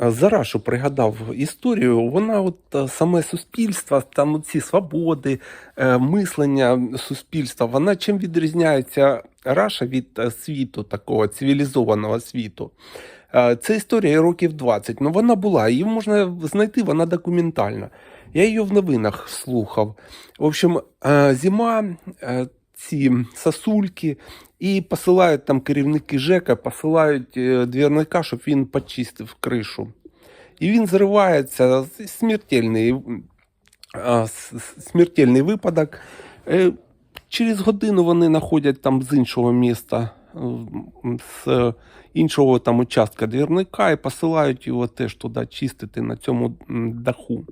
за Рашу пригадав історію. Вона, от е, саме суспільство, там ці свободи, е, мислення суспільства, вона чим відрізняється Раша від е, світу, такого цивілізованого світу. Це історія років 20. Ну вона була, її можна знайти, вона документальна. Я її в новинах слухав. В общем, зима, ці сосульки, і посилають там керівники ЖЕКа, посилають е, двірника, щоб він почистив кришу. І він зривається, смертельний, смертельний випадок. Е, Через годину вони знаходять там з іншого міста, е, з іншого там участка двірника і посилають його теж туди чистити на цьому даху.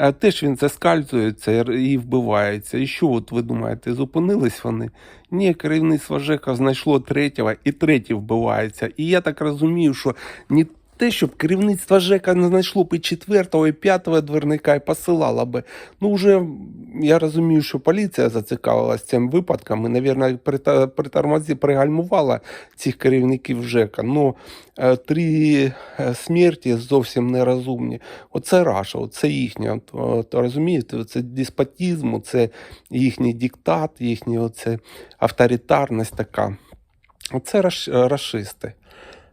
Е, Теж він заскальзується і вбивається. І що от ви думаєте, зупинились вони? Ні, керівництво ЖЕКа знайшло третього, і третій вбивається. І я так розумію, що не те, щоб керівництво ЖЕКа не знайшло б четвертого, і п'ятого двірника і посилало би. Ну, вже я розумію, що поліція зацікавилася цим випадком і, мабуть, притормозі пригальмувала цих керівників ЖЕКа. Ну, е, три е, смерті зовсім нерозумні. Оце Раша, оце їхнє. От, от, розумієте, це деспотізм, це їхній диктат, їхня авторитарність така. Оце раш, рашисти.